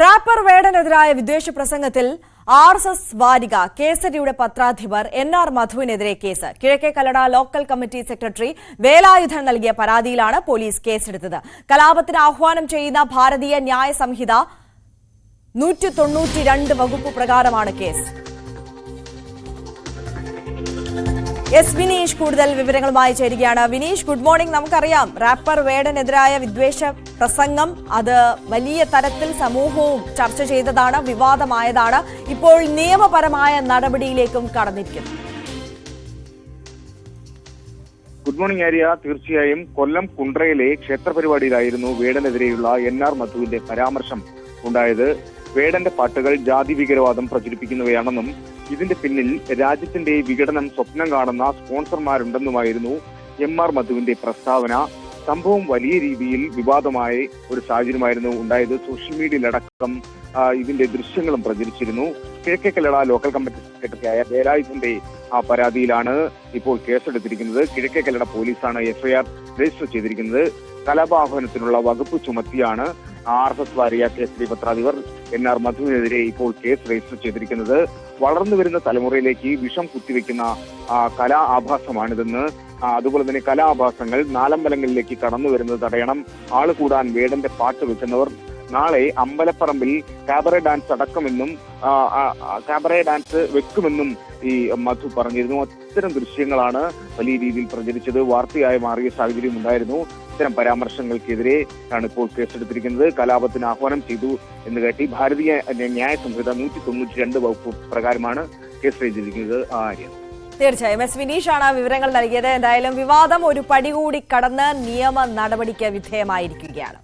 Wrapper വേടനെതിരായ വിദ്വേഷ പ്രസംഗത്തിൽ ആർ എസ് എസ് വാരിക കേസരിയുടെ പത്രാധിപർ എൻ ആർ മധുവിനെതിരെ case. Kizhakke Kallada local committee secretary Velayudhan നൽകിയ പരാതിയിലാണ് പോലീസ് കേസെടുത്തത്. കലാപത്തിന് ആഹ്വാനം ചെയ്യുന്ന ഭാരതീയ ന്യായ സംഹിത നൂറ്റി തൊണ്ണൂറ്റിരണ്ട് വകുപ്പ് പ്രകാരമാണ് കേസ്. എസ് വിനീഷ് കൂടുതൽ വിവരങ്ങളുമായി ചേരുകയാണ്. വിനീഷ് ഗുഡ് മോർണിംഗ് നമുക്കറിയാം റാപ്പർ വേടനെതിരായ വിദ്വേഷ പ്രസംഗം. അത് വലിയ തരത്തിൽ സമൂഹവും ചർച്ച ചെയ്തതാണ് വിവാദമായതാണ്. ഇപ്പോൾ നിയമപരമായ നടപടിയിലേക്കും കടന്നിരിക്കുന്നു. Good morning Arya. തീർച്ചയായും കൊല്ലം കുണ്ട്രയിലെ ക്ഷേത്രപരിപാടിയിലായിരുന്നു വേടനെതിരെയുള്ള എൻ ആർ മധുവിന്റെ പരാമർശം ഉണ്ടായത്. വേടന്റെ പാട്ടുകൾ ജാതി ഭീകരവാദം പ്രചരിപ്പിക്കുന്നവയാണെന്നും ഇതിന്റെ പിന്നിൽ രാജ്യത്തിന്റെ വിഘടനം സ്വപ്നം കാണുന്ന സ്പോൺസർമാരുണ്ടെന്നുമായിരുന്നു എം ആർ മധുവിന്റെ പ്രസ്താവന. സംഭവം വലിയ രീതിയിൽ വിവാദമായ ഒരു സാഹചര്യമായിരുന്നു ഉണ്ടായത്. സോഷ്യൽ മീഡിയയിലടക്കം ഇതിന്റെ ദൃശ്യങ്ങളും പ്രചരിച്ചിരുന്നു. കിഴക്കേ കല്ലട ലോക്കൽ കമ്മിറ്റി സെക്രട്ടറിയായ വേലായുധന്റെ ആ പരാതിയിലാണ് ഇപ്പോൾ കേസെടുത്തിരിക്കുന്നത്. കിഴക്കേ കല്ലട പോലീസാണ് എഫ്ഐആർ രജിസ്റ്റർ ചെയ്തിരിക്കുന്നത്. കലാപാഹനത്തിനുള്ള വകുപ്പ് ചുമത്തിയാണ് ആർ എസ് എസ് വാരിയ കേസരി പത്രാധിപർ എൻ ആർ മധുവിനെതിരെ ഇപ്പോൾ കേസ് രജിസ്റ്റർ ചെയ്തിരിക്കുന്നത്. വളർന്നു വരുന്ന തലമുറയിലേക്ക് വിഷം കുത്തിവെക്കുന്ന കലാ ആഭാസമാണിതെന്ന് അതുപോലെ തന്നെ കലാഭാസങ്ങൾ നാലമ്പലങ്ങളിലേക്ക് കടന്നു വരുന്നത് തടയണം. ആൾ കൂടാൻ വേടന്റെ പാട്ട് വെക്കുന്നവർ. നാളെ അമ്പലപ്പറമ്പിൽ കാബറേ ഡാൻസ് അടക്കമെന്നും കാബറെ ഡാൻസ് വെക്കുമെന്നും ഈ മധു പറഞ്ഞിരുന്നു. അത്തരം ദൃശ്യങ്ങളാണ് വലിയ രീതിയിൽ പ്രചരിച്ചത്. വാർത്തയായി മാറിയ സാഹചര്യം ഉണ്ടായിരുന്നു ഇത്തരം പരാമർശങ്ങൾക്കെതിരെ ആണ് ഇപ്പോൾ കേസെടുത്തിരിക്കുന്നത്. കലാപത്തിന് ആഹ്വാനം ചെയ്തു എന്ന് കേട്ടി ഭാരതീയ ന്യായ സംഹിത നൂറ്റി തൊണ്ണൂറ്റി രണ്ട് വകുപ്പ് പ്രകാരമാണ് കേസ് രചിച്ചിരിക്കുന്നത്. ആര്യ. തീർച്ചയായും. എസ് വിനീഷാണ് വിവരങ്ങൾ നൽകിയത്. എന്തായാലും വിവാദം ഒരു പടി കൂടി കടന്ന് നിയമ നടപടിക്ക് വിധേയമായിരിക്കുകയാണ്.